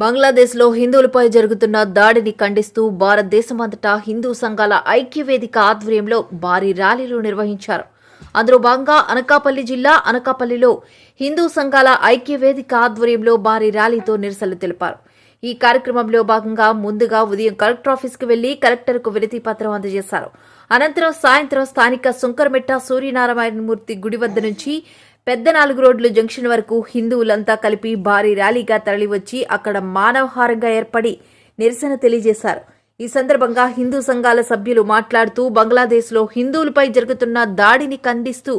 బంగ్లాదేశ్లో హిందువులపై జరుగుతున్న దాడిని ఖండిస్తూ భారతదేశమంతటా హిందూ సంఘాల ఐక్యవేదిక ఆధ్వర్యంలో భారీ ర్యాలీలు నిర్వహించారు. అందులో భాగంగా అనకాపల్లి జిల్లా అనకాపల్లిలో హిందూ సంఘాల ఐక్యవేదిక ఆధ్వర్యంలో భారీ ర్యాలీతో నిరసనలు తెలిపారు. ఈ కార్యక్రమంలో భాగంగా ముందుగా ఉదయం కలెక్టర్ ఆఫీస్కి వెళ్ళి కలెక్టర్కు వినతి పత్రం అందజేశారు. అనంతరం సాయంత్రం స్థానిక సుంకరమెట్ట సూర్యనారాయణమూర్తి గుడి వద్ద నుంచి పెద్ద నాలుగు రోడ్లు జంక్షన్ వరకు హిందువులంతా కలిపి భారీ ర్యాలీగా తరలివచ్చి అక్కడ మానవహారంగా ఏర్పడి నిరసన తెలియజేశారు. ఈ సందర్భంగా హిందూ సంఘాల సభ్యులు మాట్లాడుతూ బంగ్లాదేశ్లో హిందువులపై జరుగుతున్న దాడిని ఖండిస్తూ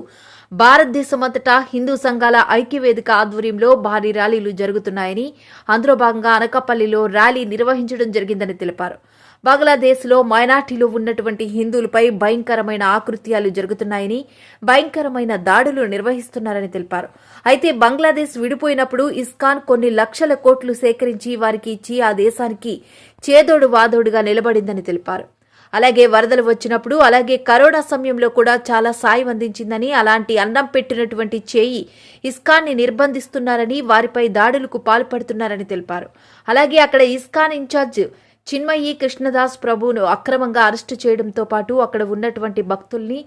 భారతదేశమంతటా హిందూ సంఘాల ఐక్యవేదిక ఆధ్వర్యంలో భారీ ర్యాలీలు జరుగుతున్నాయని అందులో భాగంగా అనకాపల్లిలో ర్యాలీ నిర్వహించడం జరిగిందని తెలిపారు. బంగ్లాదేశ్లో మైనార్టీలో ఉన్నటువంటి హిందువులపై భయంకరమైన ఆకృత్యాలు జరుగుతున్నాయని భయంకరమైన దాడులు నిర్వహిస్తున్నారని తెలిపారు. అయితే బంగ్లాదేశ్ విడిపోయినప్పుడు ఇస్కాన్ కొన్ని లక్షల కోట్లు సేకరించి వారికి ఇచ్చి ఆ దేశానికి చేదోడు వాదోడుగా నిలబడిందని తెలిపారు. అలాగే వరదలు వచ్చినప్పుడు అలాగే కరోనా సమయంలో కూడా చాలా సాయం అందించిందని అలాంటి అన్నం పెట్టినటువంటి చేయి ఇస్కాన్ని నిర్బంధిస్తున్నారని వారిపై దాడులకు పాల్పడుతున్నారని తెలిపారు. అలాగే అక్కడ ఇస్కాన్ ఇన్ఛార్జ్ చిన్మయి కృష్ణదాస్ ప్రభువును అక్రమంగా అరెస్టు చేయడంతో పాటు అక్కడ ఉన్నటువంటి భక్తుల్ని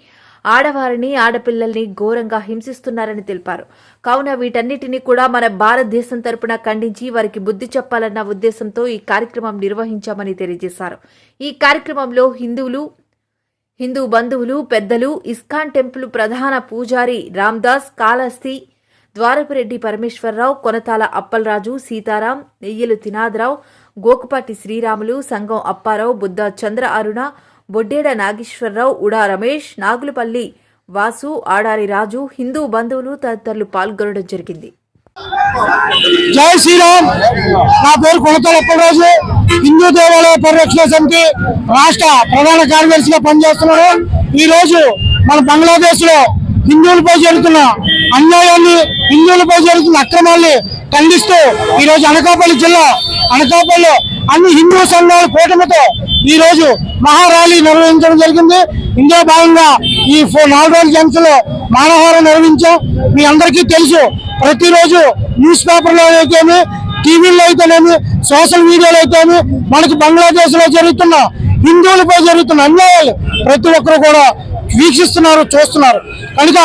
ఆడవారిని ఆడపిల్లల్ని ఘోరంగా హింసిస్తున్నారని తెలిపారు. కావున వీటన్నిటిని కూడా మన భారతదేశం తరపున ఖండించి వారికి బుద్ధి చెప్పాలన్న ఉద్దేశంతో ఈ కార్యక్రమం నిర్వహించామని తెలియజేశారు. ఈ కార్యక్రమంలో హిందువులు హిందూ బంధువులు పెద్దలు ఇస్కాన్ టెంపుల్ ప్రధాన పూజారి రామ్దాస్ కాళహస్తి ద్వారపురెడ్డి పరమేశ్వరరావు కొనతాల అప్పలరాజు సీతారాం నెయ్యలు తినాదరావు గోకుపాటి శ్రీరాములు సంఘం అప్పారావు బుద్ధ చంద్ర అరుణ బొడ్డేడ నాగేశ్వరరావు ఉడా రమేష్ నాగులపల్లి వాసు ఆడారి రాజు హిందూ బంధువులు తదితరులు పాల్గొనడం జరిగింది. జై శ్రీరామ్! నా పేరు కొనతల అప్పరాజు హిందూ దేవాలయ పరిరక్షణ సమితి రాష్ట్ర ప్రధాన కార్యదర్శిగా పనిచేస్తున్నాను. ఈ రోజు మన బంగ్లాదేశ్లో హిందువులపై జరుగుతున్న అన్యాయాన్ని హిందువులపై జరుగుతున్న అక్రమాల్ని ఖండిస్తూ ఈ రోజు అనకాపల్లి జిల్లా అనకాపల్లిలో అన్ని హిందూ సంఘాల కూటమితో ఈ రోజు నిర్వహించడం జరిగింది. ఇందులో భాగంగా ఈ ఫో- నాలుగు రోజుల జంక్షన్లో మానవహారం నిర్వహించాం. మీ అందరికీ తెలుసు ప్రతిరోజు న్యూస్ పేపర్లో అయితేమి టీవీలో అయితేనేమి సోషల్ మీడియాలో అయితేమి మనకి బంగ్లాదేశ్లో జరుగుతున్న హిందువులపై జరుగుతున్న అన్యాయాలు ప్రతి ఒక్కరు కూడా వీక్షిస్తున్నారు చూస్తున్నారు. కనుక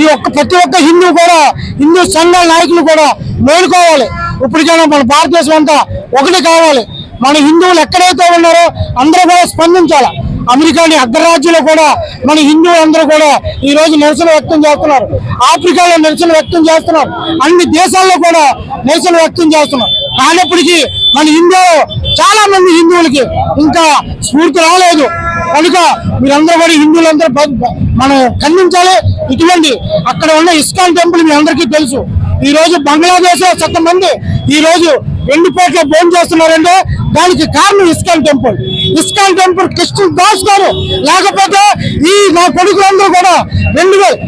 ఈ ఒక్క ప్రతి ఒక్క హిందూ కూడా హిందూ సంఘాల నాయకులు కూడా మేలుకోవాలి. ఇప్పటికైనా మన భారతదేశం అంతా ఒకటి కావాలి. మన హిందువులు ఎక్కడైతే ఉన్నారో అందరూ కూడా స్పందించాలి. అమెరికాని అగ్రరాజ్యంలో కూడా మన హిందువులు అందరూ కూడా ఈ రోజు నిరసన వ్యక్తం చేస్తున్నారు. ఆఫ్రికాలో నిరసన వ్యక్తం చేస్తున్నారు. అన్ని దేశాల్లో కూడా నిరసన వ్యక్తం చేస్తున్నారు. కానప్పటికీ మన హిందూ చాలా మంది హిందువులకి ఇంకా స్ఫూర్తి రాలేదు. కనుక మీరందరూ కూడా హిందువులందరూ మనం ఖండించాలి. ఇటువంటి అక్కడ ఉన్న ఇస్కాన్ టెంపుల్ మీ అందరికీ తెలుసు. ఈ రోజు బంగ్లాదేశ్లో మంది ఈ రోజు ఎండిపోట్లో భోజనం చేస్తున్నారంటే దానికి కారణం ISKCON temple. ISKCON temple Krishna Das గారు. లేకపోతే ఈ నా కొడుకులందరూ కూడా రెండు వేలు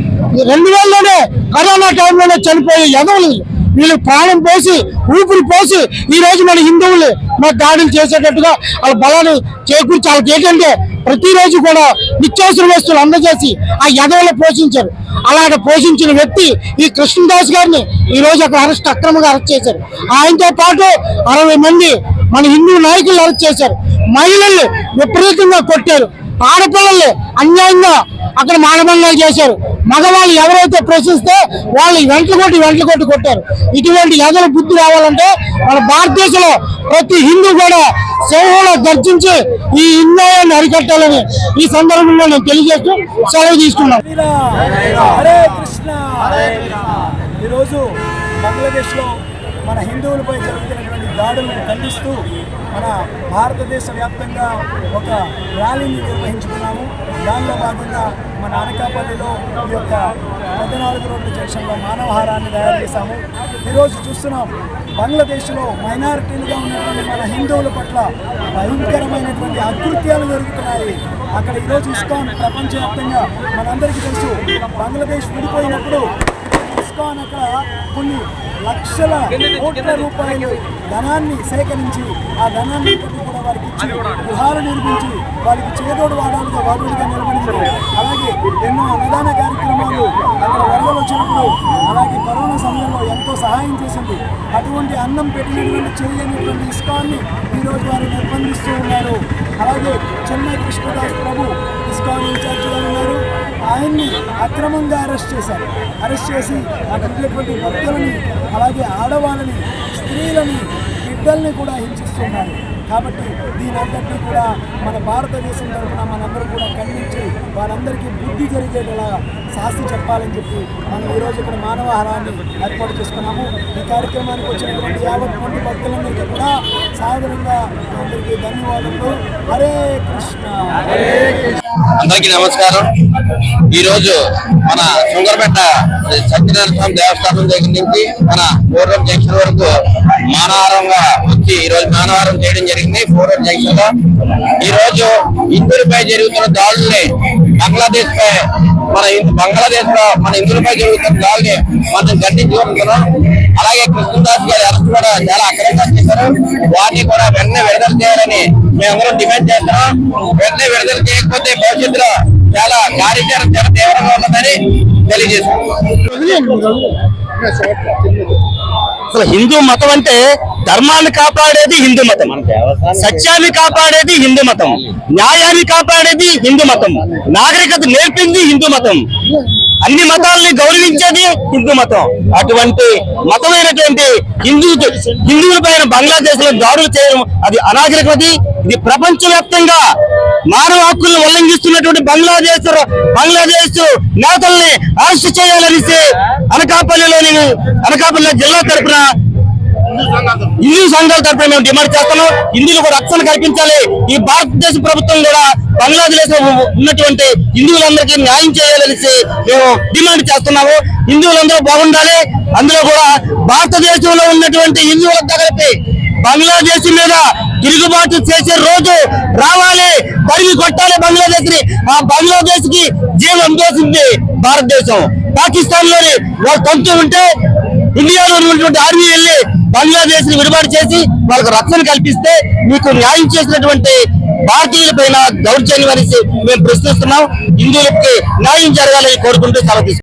రెండు వేలలోనే కరోనా టైంలోనే చనిపోయే ఎదవలేదు వీళ్ళు ప్రాణం పోసి ఊపిరి పోసి ఈ రోజు మన హిందువులు మన దాడులు చేసేటట్టుగా వాళ్ళ బలాలు చేకూర్చి వాళ్ళకి ఏంటంటే ప్రతిరోజు కూడా నిత్యావసర వస్తువులు అందజేసి ఆ ఎదవలు పోషించారు. అలాగ పోషించిన వ్యక్తి ఈ కృష్ణదాస్ గారిని ఈ రోజు అక్కడ అరెస్ట్ అక్రమంగా అరెస్ట్ చేశారు. ఆయనతో పాటు అరవై మంది మన హిందూ నాయకులు అరెస్ట్ చేశారు. మహిళలు విపరీతంగా కొట్టారు. ఆడపిల్లల్ని అన్యాయంగా అక్కడ మానభంగాలు చేశారు. మగవాళ్ళు ఎవరైతే ప్రశ్నిస్తే వాళ్ళు వెంటలు కొట్టి వెంటలు కొట్టి కొట్టారు. ఇటువంటి ఎదల బుద్ధి రావాలంటే మన భారతదేశంలో ప్రతి హిందూ కూడా సేవలో దర్శించి ఈ హిందాయాన్ని అరికట్టాలని ఈ సందర్భంలో నేను తెలియజేస్తూ సెలవు తీసుకున్నాను. ఈరోజు బంగ్లాదేశ్లో మన హిందువులపై జరుగుతున్నటువంటి దాడులను ఖండిస్తూ మన భారతదేశ వ్యాప్తంగా ఒక ర్యాలీని నిర్వహించుకున్నాము. దానిలో భాగంగా మన అనకాపల్లిలో ఈ యొక్క పద్నాలుగు రోడ్ల జంక్షన్లో మానవహారాన్ని తయారు చేశాము. ఈరోజు చూస్తున్నాం బంగ్లాదేశ్లో మైనారిటీలుగా ఉన్నటువంటి మన హిందువుల పట్ల భయంకరమైనటువంటి అకృత్యాలు జరుగుతున్నాయి. అక్కడ ఈరోజు ఇస్కాన్ ప్రపంచవ్యాప్తంగా మనందరికీ తెలుసు బంగ్లాదేశ్ విడిపోయినప్పుడు ఇస్కాన్ అక్కడ కొన్ని లక్షల కోట్ల రూపాయలు ధనాన్ని సేకరించి ఆ ధనాన్ని కూడా వారికి ఇచ్చి గృహాలు నిర్మించి వారికి చేదోడు వాడాలుగా వాడుగా నిలబడింది. అలాగే ఎన్నో అన్నదాన కార్యక్రమాలు అక్కడ వరదలు వచ్చినప్పుడు అలాగే కరోనా సమయంలో ఎంతో సహాయం చేసింది. అటువంటి అన్నం పెట్టినటువంటి చేయనటువంటి ఇస్కాన్ని ఈరోజు వారు నిర్బంధిస్తూ ఉన్నారు. అలాగే చెన్నై కృష్ణదాస్ ప్రభు ఇస్కాన్ ఇన్ఛార్జిగా ఉన్నారు. ఆయన్ని అక్రమంగా అరెస్ట్ చేశారు. అరెస్ట్ చేసి అక్కడ ఉన్నటువంటి భక్తులని అలాగే ఆడవాళ్ళని స్త్రీలని బిడ్డల్ని కూడా హింసిస్తున్నారు. కాబట్టి దీనంతటినీ కూడా మన భారతదేశం తరఫున మనందరూ కూడా ఖండించి వారందరికీ బుద్ధి జరిగేటలా శాస్తి చెప్పాలని చెప్పి మనం ఈరోజు ఇక్కడ మానవహారాన్ని ఏర్పాటు చేసుకున్నాము. ఈ కార్యక్రమానికి వచ్చినటువంటి యాభై మంది భక్తులందరికీ కూడా సాధారణంగా అందరికీ ధన్యవాదములు. హరే కృష్ణ. అందరికీ నమస్కారం. ఈరోజు మన సుందరపేట సత్యనారాయణ స్వామి దేవస్థానం దగ్గర నుంచి మన పూర్వం జంక్షన్ వరకు మానవారంగా వచ్చి ఈరోజు మానవారం చేయడం జరిగింది. పూర్వం జంక్షన్లో ఈరోజు రోజు హిందువులపై జరుగుతున్న దాడుల్ని బంగ్లాదేశ్ పై మన బంగ్లాదేశ్లో మన ఇందులపై జరుగుతున్న దాడుల్ని మనం గట్టించుకుంటున్నాం అలాగే కృష్ణదాస్ గారి అరెస్ట్ కూడా చాలా అక్రమంగా చేశారు. వాటిని కూడా వెంటనే విడుదల చేయాలని మేమందరం డిమాండ్ చేస్తున్నాం. వెంటనే విడుదల చేయకపోతే భవిష్యత్తులో చాలా కార్యాచరణ చాలా తీవ్రంగా ఉన్నదని తెలియజేస్తున్నాం. అసలు హిందూ మతం అంటే ధర్మాన్ని కాపాడేది హిందూ మతం. సత్యాన్ని కాపాడేది హిందూ మతం. న్యాయాన్ని కాపాడేది హిందూ మతం. నాగరికత నేర్పింది హిందూ మతం. అన్ని మతాలని గౌరవించేది హిందూ మతం. అటువంటి మతమైనటువంటి హిందూ హిందువుల పైన బంగ్లాదేశ్లో దాడులు చేయడం అది అనాగరికత ఇది ప్రపంచవ్యాప్తంగా మానవ హక్కులను ఉల్లంఘిస్తున్నటువంటి బంగ్లాదేశ్ బంగ్లాదేశ్ నేతల్ని అరెస్ట్ చేయాలనేసి అనకాపల్లిలోని అనకాపల్లి జిల్లా తరఫున హిందూ సంఘాల తరఫున మేము డిమాండ్ చేస్తున్నాం. హిందువులకు రక్షణ కల్పించాలి. ఈ భారతదేశ ప్రభుత్వం కూడా బంగ్లాదేశ్లో ఉన్నటువంటి హిందువులందరికీ న్యాయం చేయాలనేసి మేము డిమాండ్ చేస్తున్నాము. హిందువులందరూ బాగుండాలి. అందులో కూడా భారతదేశంలో ఉన్నటువంటి హిందువులంతా కలిపి బంగ్లాదేశ్ మీద తిరుగుబాటు చేసే రోజు రావాలి. తరిగి కొట్టాలి బంగ్లాదేశ్ని ఆ బంగ్లాదేశ్కి జీవం పోసింది భారతదేశం. పాకిస్తాన్లోని వాళ్ళు తంతు ఉంటే ఇండియాలో ఉన్నటువంటి ఆర్మీ వెళ్ళి బంగ్లాదేశ్ని విడుదల చేసి వాళ్ళకు రక్షణ కల్పిస్తే మీకు న్యాయం చేసినటువంటి భారతీయుల పైన దౌర్జన్యం అనేసి మేము ప్రశ్నిస్తున్నాం. హిందువులకి న్యాయం జరగాలని కోరుకుంటూ సెలవు